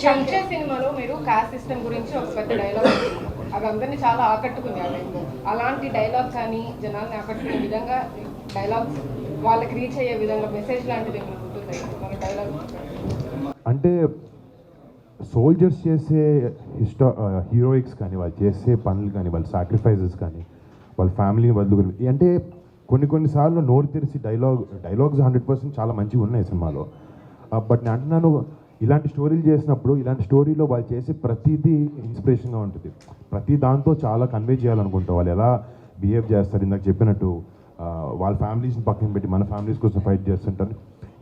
చెంచే సినిమాలో మీరు cost system గురించి ఒక పెద్ద డైలాగ్ అది అందరినీ చాలా ఆకట్టుకుంది. ఆ టైంలో అలాంటి డైలాగ్ కానీ జనాల్ని ఆకట్టుకునే విధంగా డైలాగ్స్ వాళ్ళకి రీచ్ అయ్యే విధంగా మెసేజ్ లాంటిది ఉంటుంది? మన డైలాగ్ అంటే సోల్జర్స్ చేసే హిస్టా హీరోయిక్స్ కానీ వాళ్ళు చేసే పనులు కానీ వాళ్ళ సాక్రిఫైజెస్ కానీ వాళ్ళ ఫ్యామిలీని వదులుకుని అంటే కొన్ని కొన్నిసార్లు నోరు తెరిచి డైలాగ్ డైలాగ్స్ హండ్రెడ్ పర్సెంట్ చాలా మంచిగా ఉన్నాయి సినిమాలో. బట్ నేను అంటున్నాను ఇలాంటి స్టోరీలు చేసినప్పుడు ఇలాంటి స్టోరీలో వాళ్ళు చేసే ప్రతిదీ ఇన్స్పిరేషన్గా ఉంటుంది. ప్రతి దాంతో చాలా కన్వే చేయాలనుకుంటాం వాళ్ళు. ఎలా బిహేవ్ చేస్తారు? ఇందాక చెప్పినట్టు వాళ్ళ ఫ్యామిలీస్ని పక్కన పెట్టి మన ఫ్యామిలీస్ కోసం ఫైట్ చేస్తుంటారు.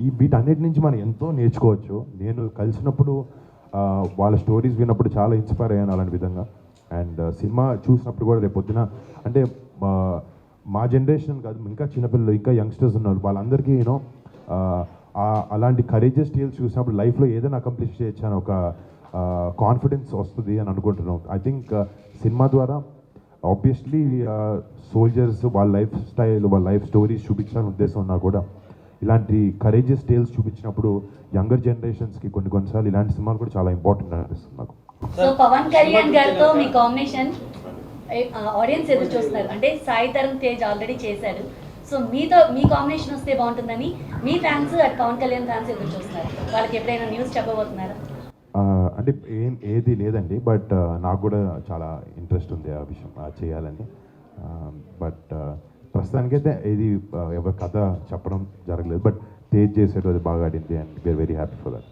ఈ వీటన్నిటి నుంచి మనం ఎంతో నేర్చుకోవచ్చు. నేను కలిసినప్పుడు వాళ్ళ స్టోరీస్ విన్నప్పుడు చాలా ఇన్స్పైర్ అయ్యాను అలాంటి విధంగా. అండ్ సినిమా చూసినప్పుడు కూడా రేపొద్దున అంటే మా జనరేషన్ కాదు ఇంకా చిన్నపిల్లలు ఇంకా యంగ్స్టర్స్ ఉన్నారు వాళ్ళందరికీ యూనో అలాంటి కరేజెస్ టేల్స్ చూసినప్పుడు లైఫ్లో ఏదైనా అకంప్లిష్ చేయొచ్చు అని ఒక కాన్ఫిడెన్స్ వస్తుంది అని అనుకుంటున్నాం. ఐ థింక్ సినిమా ద్వారా ఆబ్వియస్లీ సోల్జర్స్ వాళ్ళ లైఫ్ స్టైల్ వాళ్ళ లైఫ్ స్టోరీస్ చూపించాలని ఉద్దేశం ఉన్నా కూడా ఇలాంటి కరేజెస్ టేల్స్ చూపించినప్పుడు యంగర్ జనరేషన్స్కి కొన్ని కొన్నిసార్లు ఇలాంటి సినిమాలు కూడా చాలా ఇంపార్టెంట్ అనిపిస్తుంది నాకు. సో పవన్ కళ్యాణ్ గారితో మీ కాంబినేషన్ ఆడియన్స్ ఎదురు చూస్తున్నారు? అంటే సాయి తరుణ్ తేజ్ ఆల్రెడీ చేశారు. సో మీతో మీ కాంబినేషన్ వస్తే బాగుంటుందని మీ fans at Pawan Kalyan fans ఎదురు చూస్తున్నారు. వాళ్ళకి ఎప్పుడైనా న్యూస్ చెప్పబోతున్నారా? అంటే ఏం ఏది లేదండి బట్ నాకు కూడా చాలా ఇంట్రెస్ట్ ఉంది ఆ విషయం చేయాలని. బట్ ప్రస్తుతానికైతే ఇది ఎవరి కథ చెప్పడం జరగలేదు బట్ తేజ్ చేసేటది బాగా ఆడింది and we are very happy for that